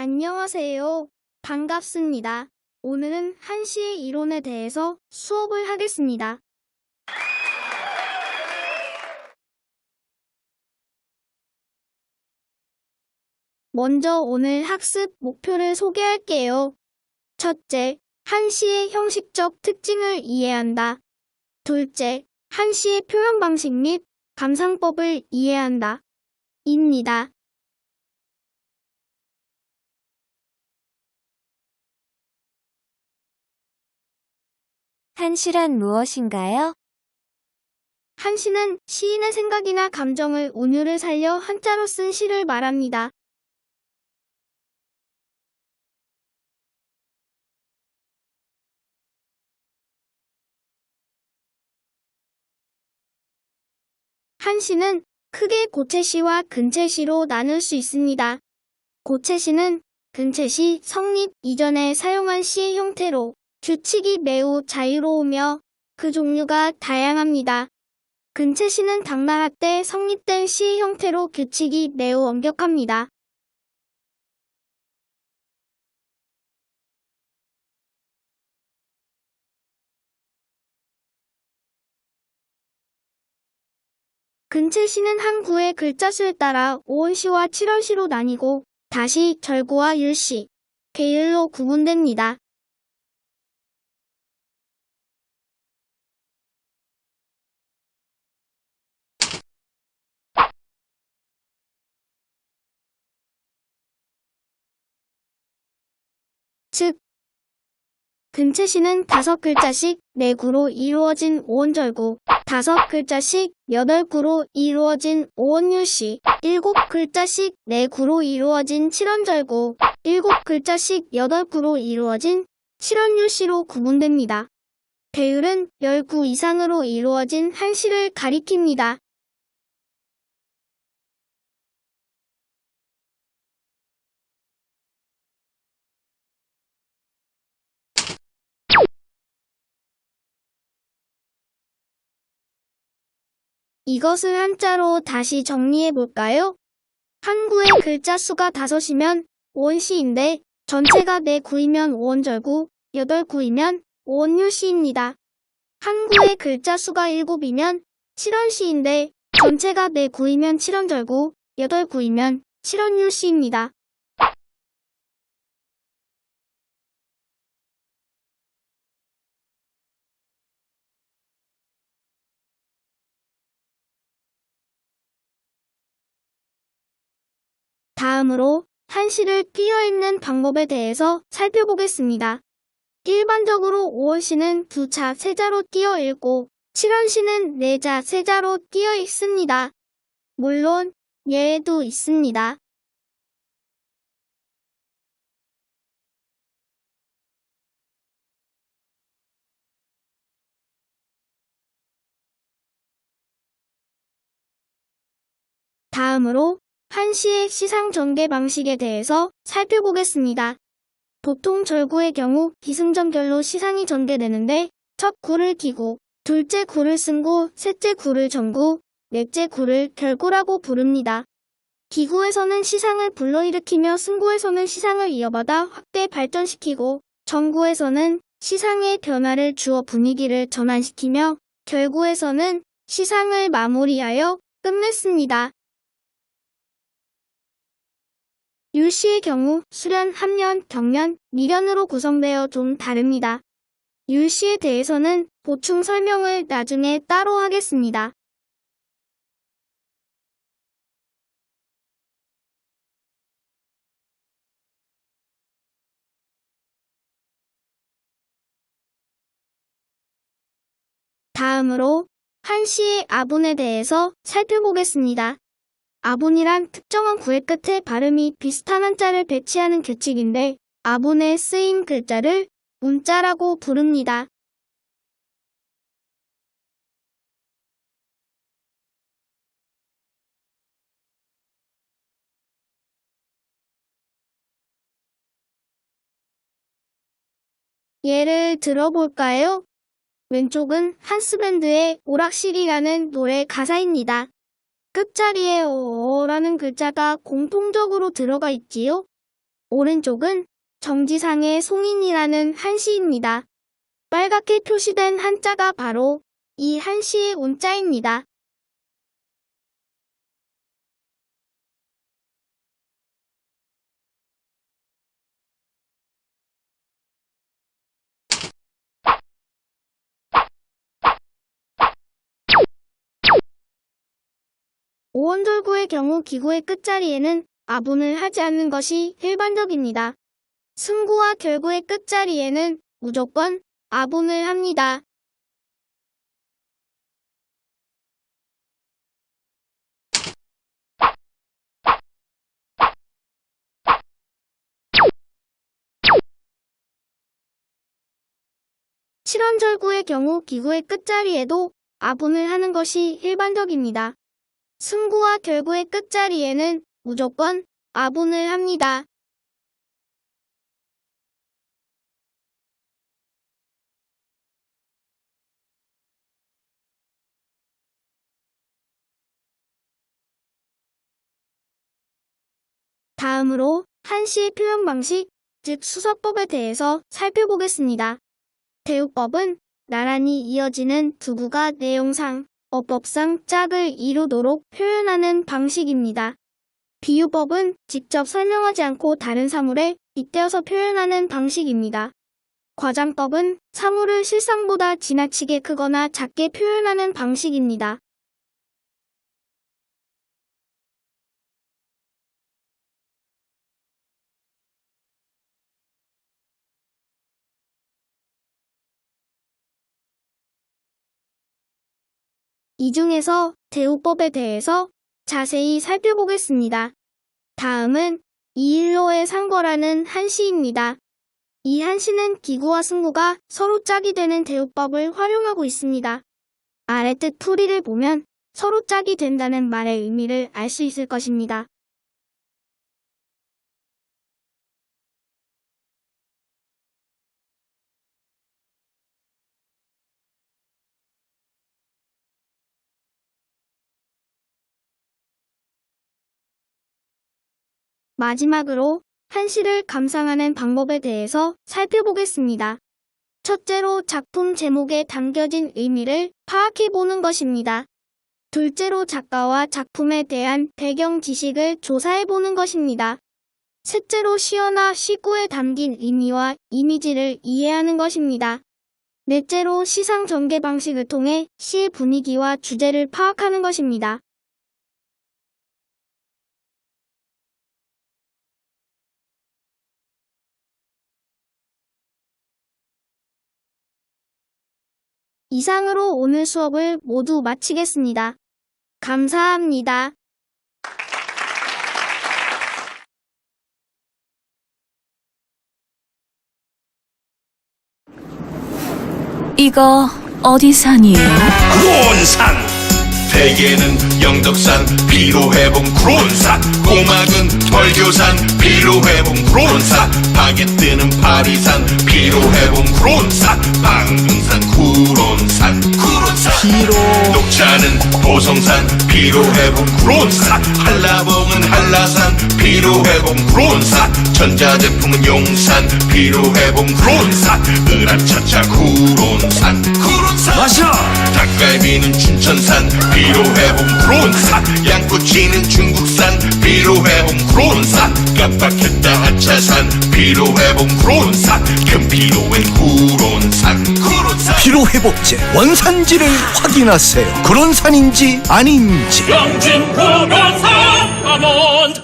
안녕하세요. 반갑습니다. 오늘은 한시의 이론에 대해서 수업을 하겠습니다. 먼저 오늘 학습 목표를 소개할게요. 첫째, 한시의 형식적 특징을 이해한다. 둘째, 한시의 표현 방식 및 감상법을 이해한다. 입니다. 한시란 무엇인가요? 한시는 시인의 생각이나 감정을 운율을 살려 한자로 쓴 시를 말합니다. 한시는 크게 고체시와 근체시로 나눌 수 있습니다. 고체시는 근체시 성립 이전에 사용한 시의 형태로 규칙이 매우 자유로우며 그 종류가 다양합니다. 근체시는 당나라 때 성립된 시의 형태로 규칙이 매우 엄격합니다. 근체시는 한 구의 글자 수에 따라 오원시와 칠원시로 나뉘고 다시 절구와 율시, 계율로 구분됩니다. 즉, 근체시는 다섯 글자씩 네 구로 이루어진 오원절구, 다섯 글자씩 여덟 구로 이루어진 오원율시, 일곱 글자씩 네 구로 이루어진 칠원절구, 일곱 글자씩 여덟 구로 이루어진 칠원율시로 구분됩니다. 배율은 10구 이상으로 이루어진 한시를 가리킵니다. 이것을 한자로 다시 정리해 볼까요? 한 구의 글자 수가 다섯이면 원시인데 전체가 네 구이면 오원절구, 여덟 구이면 오원율시입니다. 한 구의 글자 수가 일곱이면 칠원시인데 전체가 네 구이면 칠원절구, 여덟 구이면 칠원율시입니다. 다음으로 한시를 끼어있는 방법에 대해서 살펴보겠습니다. 일반적으로 5원시는 두자 세자로 끼어 읽고 7원시는 네자 세자로 끼어 읽습니다. 물론 예외도 있습니다. 다음으로 한시의 시상 전개 방식에 대해서 살펴보겠습니다. 보통 절구의 경우 기승전결로 시상이 전개되는데 첫 구를 기고, 둘째 구를 승구, 셋째 구를 전구, 넷째 구를 결구라고 부릅니다. 기구에서는 시상을 불러일으키며 승구에서는 시상을 이어받아 확대 발전시키고 전구에서는 시상의 변화를 주어 분위기를 전환시키며 결구에서는 시상을 마무리하여 끝냈습니다. 율시의 경우 수련, 합련, 경련, 미련으로 구성되어 좀 다릅니다. 율시에 대해서는 보충 설명을 나중에 따로 하겠습니다. 다음으로 한시의 아분에 대해서 살펴보겠습니다. 아분이란 특정한 구의 끝에 발음이 비슷한 한자를 배치하는 규칙인데 아분에 쓰인 글자를 문자라고 부릅니다. 예를 들어볼까요? 왼쪽은 한스밴드의 오락실이라는 노래 가사입니다. 끝자리에 어라는 글자가 공통적으로 들어가 있지요. 오른쪽은 정지상의 송인이라는 한시입니다. 빨갛게 표시된 한자가 바로 이 한시의 운자입니다. 오원돌구의 경우 기구의 끝자리에는 아분을 하지 않는 것이 일반적입니다. 승구와 결구의 끝자리에는 무조건 아분을 합니다. 칠원절구의 경우 기구의 끝자리에도 아분을 하는 것이 일반적입니다. 승구와 결구의 끝자리에는 무조건 아분을 합니다. 다음으로 한시의 표현 방식, 즉 수서법에 대해서 살펴보겠습니다. 대우법은 나란히 이어지는 두 구가 내용상, 어법상 짝을 이루도록 표현하는 방식입니다. 비유법은 직접 설명하지 않고 다른 사물에 빗대어서 표현하는 방식입니다. 과장법은 사물을 실상보다 지나치게 크거나 작게 표현하는 방식입니다. 이 중에서 대우법에 대해서 자세히 살펴보겠습니다. 다음은 이일로의 상거라는 한시입니다. 이 한시는 기구와 승구가 서로 짝이 되는 대우법을 활용하고 있습니다. 아래 뜻 풀이를 보면 서로 짝이 된다는 말의 의미를 알 수 있을 것입니다. 마지막으로 한시를 감상하는 방법에 대해서 살펴보겠습니다. 첫째로 작품 제목에 담겨진 의미를 파악해 보는 것입니다. 둘째로 작가와 작품에 대한 배경 지식을 조사해 보는 것입니다. 셋째로 시어나 시구에 담긴 의미와 이미지를 이해하는 것입니다. 넷째로 시상 전개 방식을 통해 시의 분위기와 주제를 파악하는 것입니다. 이상으로 오늘 수업을 모두 마치겠습니다. 감사합니다. 이거 어디 산이에요? 크론산 대게는 영덕산 피로회복 크론산. 꼬막은 털교산 피로회복 크론산. 바게트는 파리산 피로회복 크론산. 방금산 쿠론산 쿠론산. 피로. 녹차는 보성산 피로회복 크론산. 한라봉은 한라산 피로회복 크론산. 전자제품은 용산 피로회복 크론산. 으라차차 쿠론산 쿠론산. 마셔! 닭갈비는 춘천산 피로 회복 크론산. 양꼬치는 중국산. 피로회복 크론산. 깜빡했다 하차산. 피로회복 크론산. 금피로엔 쿠론산. 쿠론산. 피로회복제 원산지를 확인하세요. 그런 산인지 아닌지. 영진 구론산. 암원